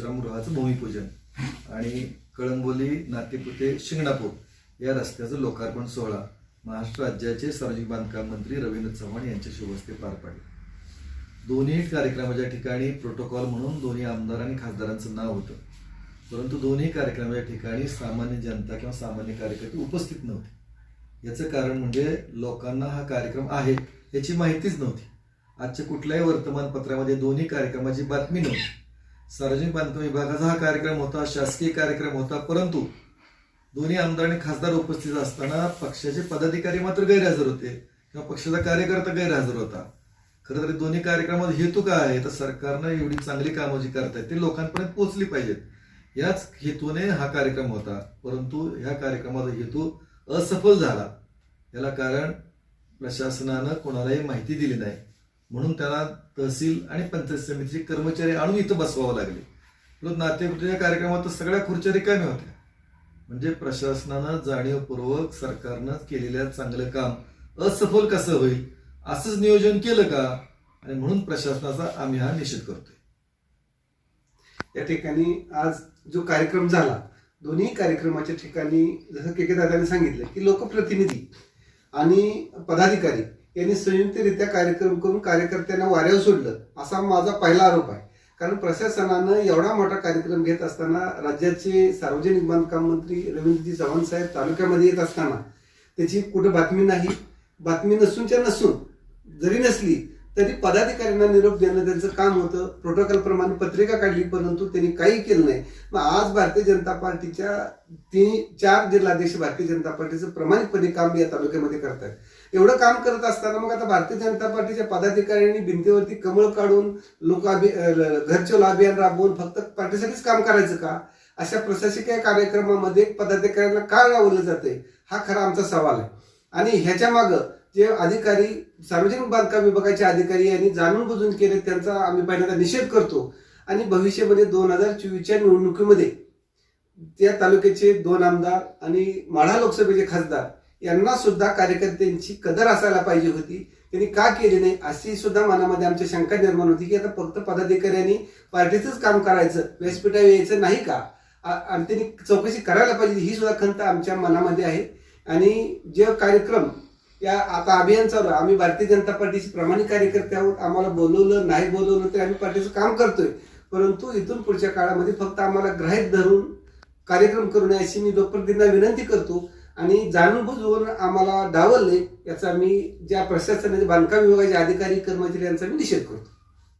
विश्रामगृहाचं भूमिपूजन आणि कळंबोली नातेपुते शिंगणापूर या रस्त्याचं लोकार्पण सोहळा महाराष्ट्र राज्याचे सार्वजनिक बांधकाम मंत्री रवींद्र चव्हाण यांच्या शुभस्ते पार पाडले. दोन्ही कार्यक्रमाच्या ठिकाणी प्रोटोकॉल म्हणून दोन्ही आमदार आणि खासदारांचं नाव होतं परंतु दोन्ही कार्यक्रमाच्या ठिकाणी सामान्य जनता किंवा सामान्य कार्यकर्ते उपस्थित नव्हते. याचं कारण म्हणजे लोकांना हा कार्यक्रम आहे याची माहितीच नव्हती. आजच्या कुठल्याही वर्तमानपत्रामध्ये दोन्ही कार्यक्रमाची बातमी नव्हती. सार्वजनिक बांधकाम विभागाचा हा कार्यक्रम होता शासकीय कार्यक्रम होता परंतु दोन्ही आमदार आणि खासदार उपस्थित असताना पक्षाचे पदाधिकारी मात्र गैरहजर होते किंवा पक्षाचा कार्यकर्ता गैरहजर होता. खरं तर दोन्ही कार्यक्रमात हेतू काय आहे? तर सरकारनं एवढी चांगली कामं जी करतायत ती लोकांपर्यंत पोहोचली पाहिजेत. याच हेतूने हा कार्यक्रम होता. परंतु ह्या कार्यक्रमाचा हेतू असफल झाला. याला कारण प्रशासनानं कोणालाही माहिती दिली नाही. म्हणून त्याला तहसील आणि पंचायत समितीचे कर्मचारी आणून इथं बसवावं लागले. परंतु कार्यक्रमात तर सगळ्या खुर्च्या रिकाम्या होत्या. म्हणजे प्रशासनानं जाणीवपूर्वक सरकारनं केलेल्या चांगलं काम असफल कसं होईल असंच नियोजन केलं का? आणि म्हणून प्रशासनाचा आम्ही हा निषेध करतोय. या ठिकाणी आज जो कार्यक्रम झाला दोन्ही कार्यक्रमाच्या ठिकाणी जसं के के दादाने सांगितलं की लोकप्रतिनिधी आणि पदाधिकारी यांनी संयुक्तरित्या कार्यक्रम करून कार्यकर्त्यांना वाऱ्यावर सोडलं. असा माझा पहिला आरोप आहे. कारण प्रशासनानं एवढा मोठा कार्यक्रम घेत असताना राज्याचे सार्वजनिक बांधकाम मंत्री रवींद्रजी चव्हाण साहेब तालुक्यामध्ये येत असताना त्याची कुठं बातमी नाही. बातमी नसूनच्या नसून जरी नसली तरी पदाधिकाऱ्यांना निरोप देणं त्यांचं काम होतं. प्रोटोकॉल प्रमाणे पत्रिका काढली परंतु त्यांनी काही केलं नाही. मग आज भारतीय जनता पार्टीच्या तीन चार जिल्हाध्यक्ष भारतीय जनता पार्टीचं प्रामाणिकपणे काम या तालुक्यामध्ये करतात एवढं काम करत असताना मग आता भारतीय जनता पार्टीच्या पदाधिकाऱ्यांनी भिंतीवरती कमळ काढून लोक अभि- अभियान राबवून फक्त पार्टीसाठीच काम करायचं का? अशा प्रशासकीय कार्यक्रमामध्ये पदाधिकाऱ्यांना का लावलं जाते हा खरा आमचा सवाल आहे. आणि ह्याच्या मागं जे अधिकारी सार्वजनिक बांधकाम विभागाचे अधिकारी यांनी जाणून बुजून केले त्यांचा आम्ही पहिल्यांदा निषेध करतो. आणि भविष्यामध्ये दोन हजार चोवीसच्या निवडणुकीमध्ये त्या तालुक्याचे दोन आमदार आणि माढा लोकसभेचे खासदार यांना सुद्धा कार्यकर्त्यांची कदर असायला पाहिजे होती. त्यांनी का केली नाही अशी सुद्धा मनामध्ये आमची शंका निर्माण होती की आता फक्त पदाधिकाऱ्यांनी पार्टीचंच काम करायचं व्यासपीठा यायचं नाही का? आणि त्यांनी चौकशी करायला पाहिजे ही सुद्धा खंत आमच्या मनामध्ये आहे. आणि जे कार्यक्रम या आता अभियान चालू आम्ही भारतीय जनता पार्टीचे प्रामाणिक कार्यकर्ते आहोत. आम्हाला बोलवलं नाही बोलवलं तरी आम्ही पार्टीचं काम करतोय. परंतु इथून पुढच्या काळामध्ये फक्त आम्हाला ग्राह्य धरून कार्यक्रम करू नये अशी मी लोकप्रतिनिधींना विनंती करतो. आणि जाणून बुजवून आम्हाला डावलले याचा मी ज्या प्रशासनाचे बांधकाम विभागाचे अधिकारी कर्मचारी यांचा मी निषेध करतो.